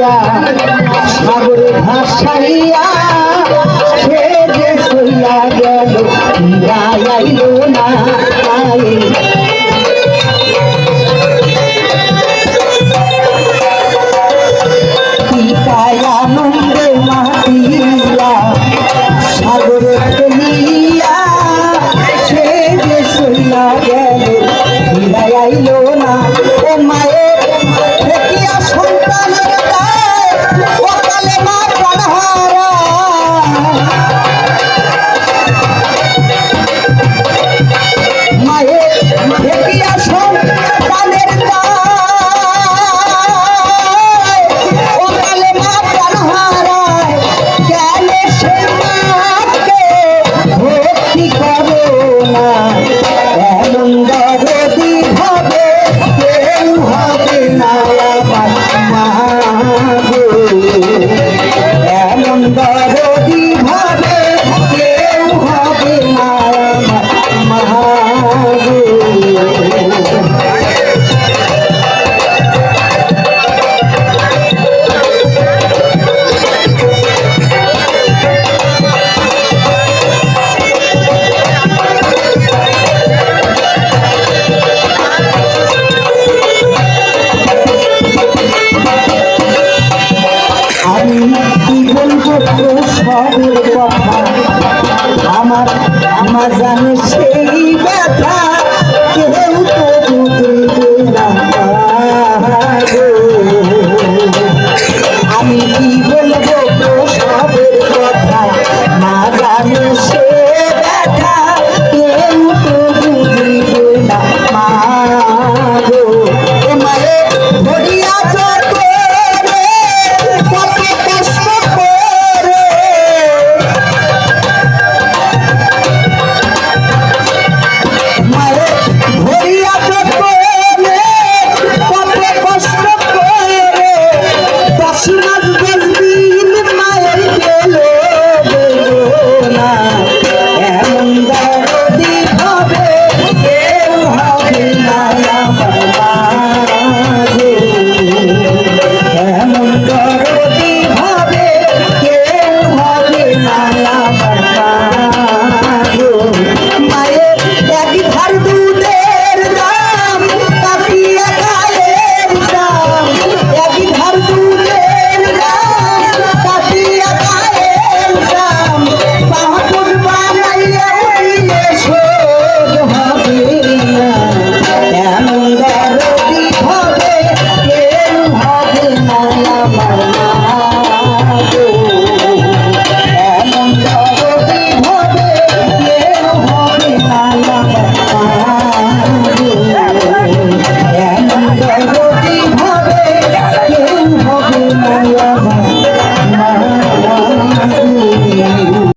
ভাসাইয়া সাগরে ভাসাইয়া আমার আমার জানে সেই ব্যথা কেউ তো